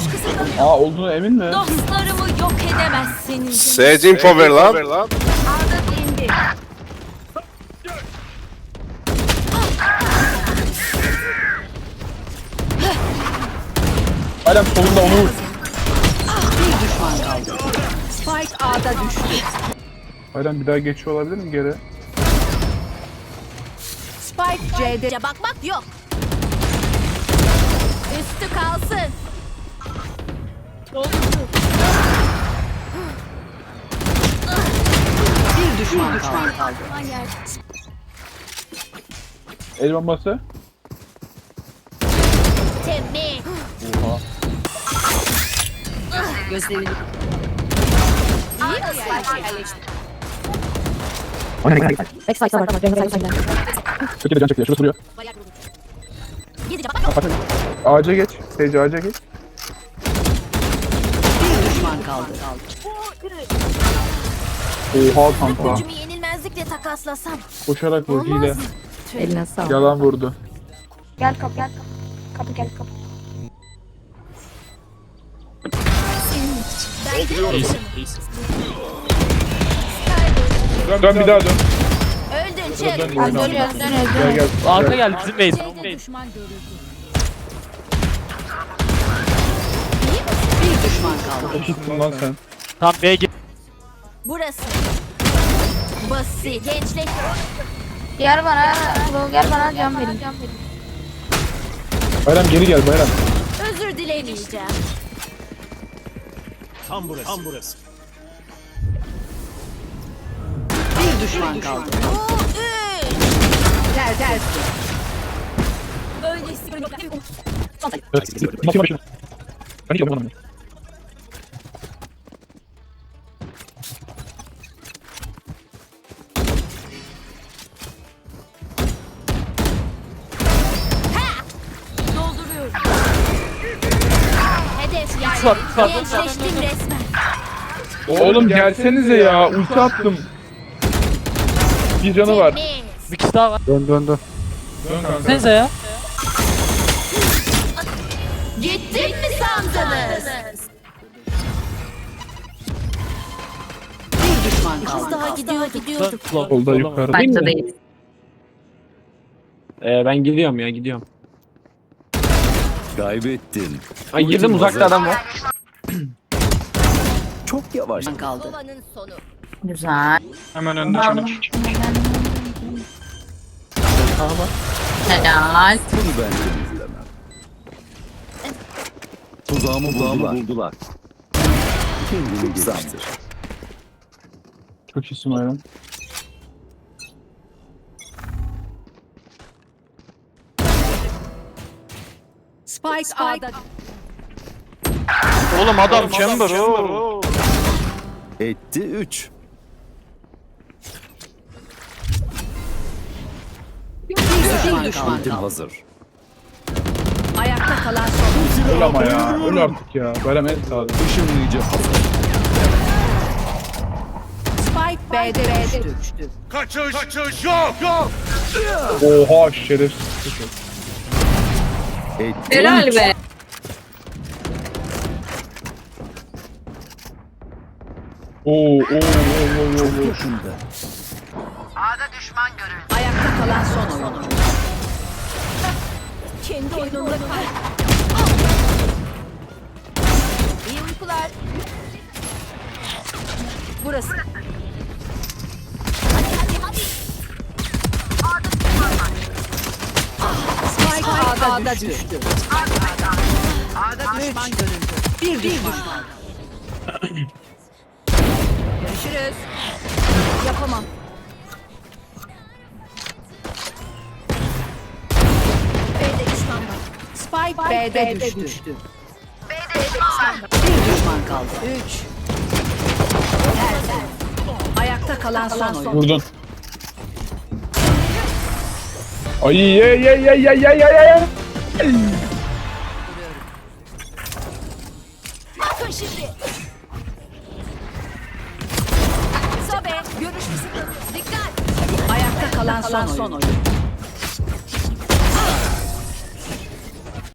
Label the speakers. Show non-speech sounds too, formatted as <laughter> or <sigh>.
Speaker 1: Görüş kısıtlanıyor.
Speaker 2: Aa olduğunu emin mi?
Speaker 1: Dostlarımı yok edemezsiniz.
Speaker 3: Sage info ver lan.
Speaker 1: Arda indi.
Speaker 2: Hala solunda onu vur.
Speaker 4: Bir düşman kaldı. Spike A'da düştü.
Speaker 2: Hala bir daha geçiyor olabilir mi geri?
Speaker 4: Spike C'de
Speaker 1: bakmak yok.
Speaker 4: Bir düşman kaldı.
Speaker 1: Aman yer.
Speaker 2: El bombası.
Speaker 4: Gözlerini
Speaker 1: İyi mi yerleşti?
Speaker 5: Backside var side
Speaker 2: Çekil de can çekil. Şurası. Kapat. Ağaca geç. Sage ağaca geç.
Speaker 4: Kaldı.
Speaker 2: Oha kanka.
Speaker 1: Gücümü yenilmezlikle takaslasam.
Speaker 2: Koşarak vur hile.
Speaker 5: Eline sağlık.
Speaker 2: Yalan vurdu.
Speaker 5: Gel kapı gel kapı. Kapı gel kapı.
Speaker 2: Dön bir daha dön.
Speaker 1: Öldün çık.
Speaker 2: Dön oyna.
Speaker 5: Dönüyoruz dönüyoruz
Speaker 2: Gel gel.
Speaker 6: Arka geldi bizim base.
Speaker 4: Düşman görüldü. Düşman kaldı.
Speaker 2: Tutun lan sen.
Speaker 6: Tam B gel.
Speaker 1: Burası. Basit. Gençlik.
Speaker 5: Gel bana. Slow gel bana can verin.
Speaker 2: Bayram geri gel Bayram.
Speaker 1: Özür dilemeyeceğim.
Speaker 4: Bir düşman kaldı.
Speaker 1: Bu üç.
Speaker 4: Ter ter.
Speaker 1: Öylesi.
Speaker 2: Ben hiç yapamadım.
Speaker 6: Sat, sat,
Speaker 1: Gençleştim resmen.
Speaker 2: Oğlum gelsenize ya. Ulti attım. Bir canı var.
Speaker 6: Bir kişi daha var.
Speaker 2: Dön dön dön. Dön kanka.
Speaker 6: Senize ya.
Speaker 1: Gittim mi sandınız?
Speaker 4: Bir düşman
Speaker 1: daha gidiyor gidiyor.
Speaker 6: Dön. Slow.
Speaker 2: Solda yukarı.
Speaker 5: Değil.
Speaker 7: Ee, ben gidiyorum ya gidiyorum.
Speaker 8: Kaybettin.
Speaker 7: Ay girdim uzakta adam var. <clears throat>
Speaker 8: Çok yavaş.
Speaker 4: Kaldı.
Speaker 5: Güzel.
Speaker 2: Hemen önde çocuk.
Speaker 5: Helal.
Speaker 8: Bunu ben temizlemem. Tuzağımı buldular. buldular. Kendini geliştir.
Speaker 2: Çok iyisin Bayram.
Speaker 4: Spike A'da
Speaker 6: Oğlum adam chamber. oo.
Speaker 8: Etti 3.
Speaker 4: bir düşman
Speaker 8: Ultim
Speaker 4: kaldı.
Speaker 8: hazır.
Speaker 4: Ayakta kalan son.
Speaker 2: Öl ama ya. Öl artık ya. Bayram en sağlık.
Speaker 8: Işınlayıcı hazır.
Speaker 4: Spike B'de düştü.
Speaker 2: Oha şerefsiz.
Speaker 8: Etti
Speaker 5: Helal be.
Speaker 2: Oo oo oo oo oo.
Speaker 8: Yakında.
Speaker 4: Ayakta kalan son oyuncu.
Speaker 1: Kendi oyunumda kal. İyi uykular.
Speaker 4: Burası. Spike A'da düştü. A'da düşman görüldü. Bir düşman kaldı. Görüşürüz. Yapamam.
Speaker 1: B'de düşman var.
Speaker 4: Spike B'de düştü. Bir düşman kaldı. Üç. Ayakta kalan son oyuncu.
Speaker 2: Vurdun. Ay ye ye ye ye ye ye ye.
Speaker 1: Bakın şimdi. Sobe. Görüş kısıtlanıyor. Dikkat.
Speaker 4: Ayakta kalan son oyuncu.